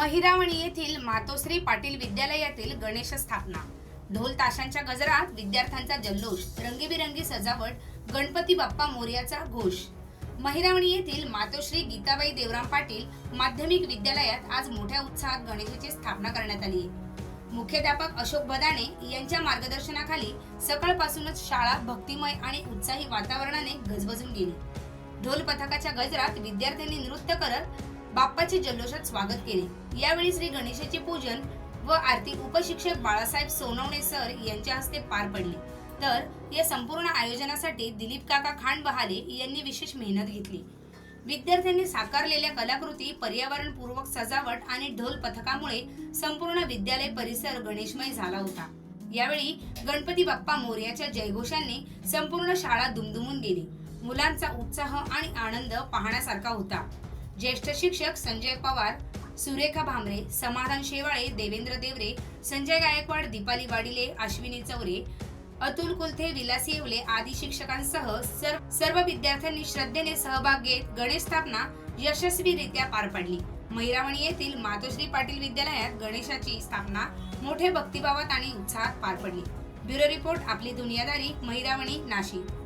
महिरावणी येथील मातोश्री पाटील विद्यालयातील गणेश स्थापना. ढोल ताशांच्या गजरात विद्यार्थ्यांचा जल्लोष रंगीबिरंगी सजावट गणपती बाप्पा मोर्याचा घोष. महिरावणी येथील मातोश्री गीताबाई देवराम पाटील माध्यमिक विद्यालयात आज मोठ्या उत्साहात गणेशाची स्थापना करण्यात आली. आहे मुख्याध्यापक अशोक बदाणे यांच्या मार्गदर्शनाखाली सकाळपासूनच शाळा भक्तिमय आणि उत्साही वातावरणाने गजबजून गेली. ढोल पथकाच्या गजरात विद्यार्थ्यांनी नृत्य करत बाप्पाचे जल्लोषात स्वागत केले. यावेळी श्री गणेशाचे पूजन व आरती उपशिक्षक बाळासाहेब सोनवणे सर यांच्या हस्ते पार पडली. तर या संपूर्ण आयोजनासाठी दिलीप काका खान बहाले यांनी विशेष मेहनत घेतली. विद्यार्थ्यांनी साकारलेल्या कलाकृती पर्यावरणपूर्वक सजावट आणि ढोल पथकामुळे संपूर्ण विद्यालय परिसर गणेशमय झाला होता. यावेळी गणपती बाप्पा मोर्याच्या जयघोषांनी संपूर्ण शाळा दुमदुमून गेली. मुलांचा उत्साह आणि आनंद पाहण्यासारखा होता. ज्येष्ठ शिक्षक संजय पवार सुरेखा भांबरे समाधान शेवाळे देवेंद्र देवरे संजय गायकवाड दीपाली वाडिले अश्विनी चौरे अतुल कुलथे विलास येवले आदी शिक्षकांसह सर्व सर्व विद्यार्थ्यांनी श्रद्धेने सहभाग घेत गणेश स्थापना यशस्वीरित्या पार पाडली. मैरावणी येथील मातोश्री पाटील विद्यालयात गणेशाची स्थापना मोठ्या भक्तिभावात आणि उत्साहात पार पडली. ब्युरो रिपोर्ट आपली दुनियादारी मैरावणी नाशिक.